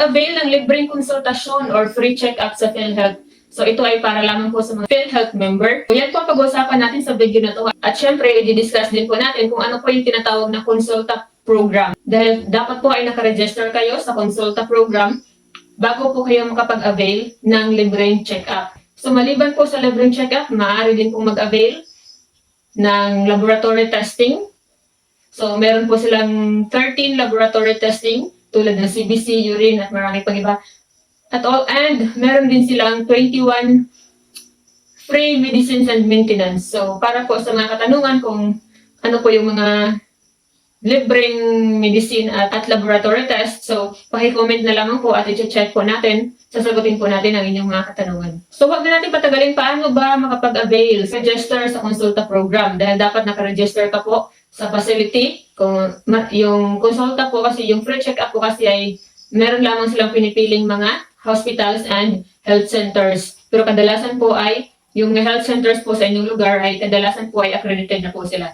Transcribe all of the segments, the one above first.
mag-avail ng libreng konsultasyon or free check-up sa PhilHealth. So ito ay para lamang po sa mga PhilHealth member. Yan po ang pag-uusapan natin sa video na to. At syempre, i-discuss din po natin kung ano po yung tinatawag na konsulta program. Dahil dapat po ay nakaregister kayo sa konsulta program bago po kayo makapag-avail ng libreng check-up. So maliban po sa libreng check-up, maaari din pong mag-avail ng laboratory testing. So meron po silang 13 laboratory testing tulad ng CBC, urine at marami pang iba. At all, and meron din silang 21 free medicines and maintenance. So para po sa mga katanungan kung ano po yung mga libreng medicine at, at laboratory test. So, pakicomment na lamang po at i-check po natin. Sasagutin po natin ang inyong mga katanungan. So, wag na natin patagalin paano ba makapag-avail, register sa konsulta program dahil dapat nakaregister ka po sa facility. Kung yung konsulta po kasi, yung free check-up po kasi ay meron lamang silang pinipiling mga hospitals and health centers. Pero kadalasan po ay yung health centers po sa inyong lugar ay kadalasan po ay accredited na po sila.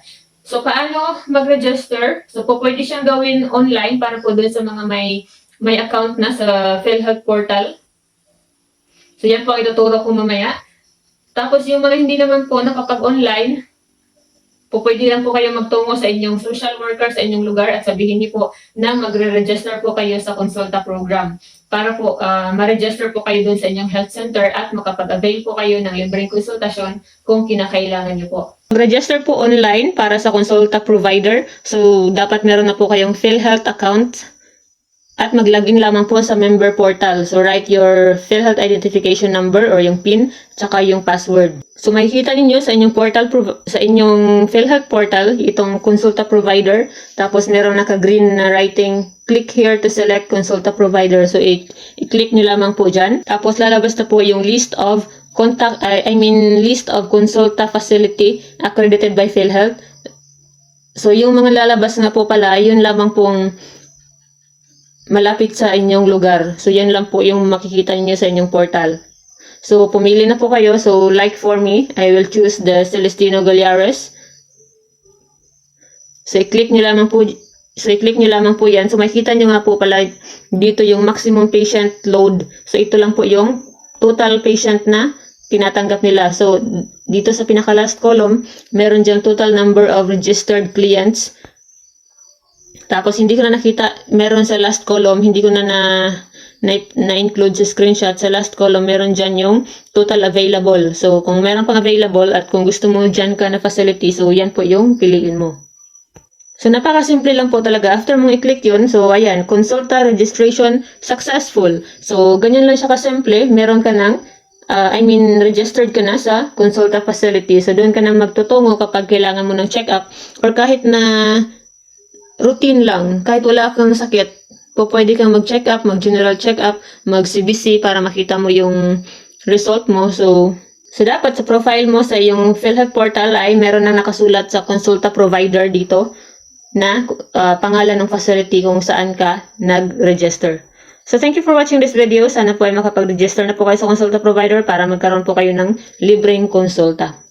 So, paano mag-register? So, po pwede siyang gawin online para po dun sa mga may may account na sa PhilHealth portal. So, yan po ang ituturo ko mamaya. Tapos, yung mga hindi naman po nakapag-online, po pwede lang po kayo magtungo sa inyong social worker sa inyong lugar at sabihin niyo po na magre-register po kayo sa consulta program para po ah, ma-register po kayo dun sa inyong health center at makapag-avail po kayo ng libreng konsultasyon kung kinakailangan niyo po. Register po online para sa consulta provider. So, dapat meron na po kayong PhilHealth account at mag-login lamang po sa member portal. So, write your PhilHealth identification number or yung PIN, tsaka yung password. So, makikita ninyo sa inyong portal, sa inyong PhilHealth portal, itong consulta provider. Tapos, meron naka-green na writing, click here to select consulta provider. So, i-click nyo lamang po dyan. Tapos, lalabas na po yung list of contact, I mean, list of consulta facility accredited by PhilHealth. So, yung mga lalabas nga po pala, yun lamang pong malapit sa inyong lugar. So, yan lang po yung makikita niyo sa inyong portal. So, pumili na po kayo. So, like for me, I will choose the Celestino Galiares. So, i-click nyo lamang po So, i-click nyo lamang po yan. So, makikita nyo nga po pala dito yung maximum patient load. So, ito lang po yung total patient na tinatanggap nila. So, dito sa pinaka-last column, meron diyang total number of registered clients. Tapos, hindi ko na nakita, meron sa last column, hindi ko na na na- na-include sa screenshot. Sa last column, meron dyan yung total available. So, kung meron pang available at kung gusto mo dyan ka na facility, so yan po yung piliin mo. So, napakasimple lang po talaga. After mong i-click yun, so ayan, consulta registration successful. So, ganyan lang siya kasimple. Meron ka ng, ah, I mean, registered ka na sa consulta facility. So, doon ka na magtutungo kapag kailangan mo ng check-up or kahit na routine lang, kahit wala kang sakit, po pwede kang mag-check up, mag-general check up, mag-CBC para makita mo yung result mo. So, so dapat sa profile mo sa iyong PhilHealth portal ay meron na nakasulat sa consulta provider dito na uh, pangalan ng facility kung saan ka nag-register. So, thank you for watching this video. Sana po ay makapag-register na po kayo sa consulta provider para magkaroon po kayo ng libreng konsulta.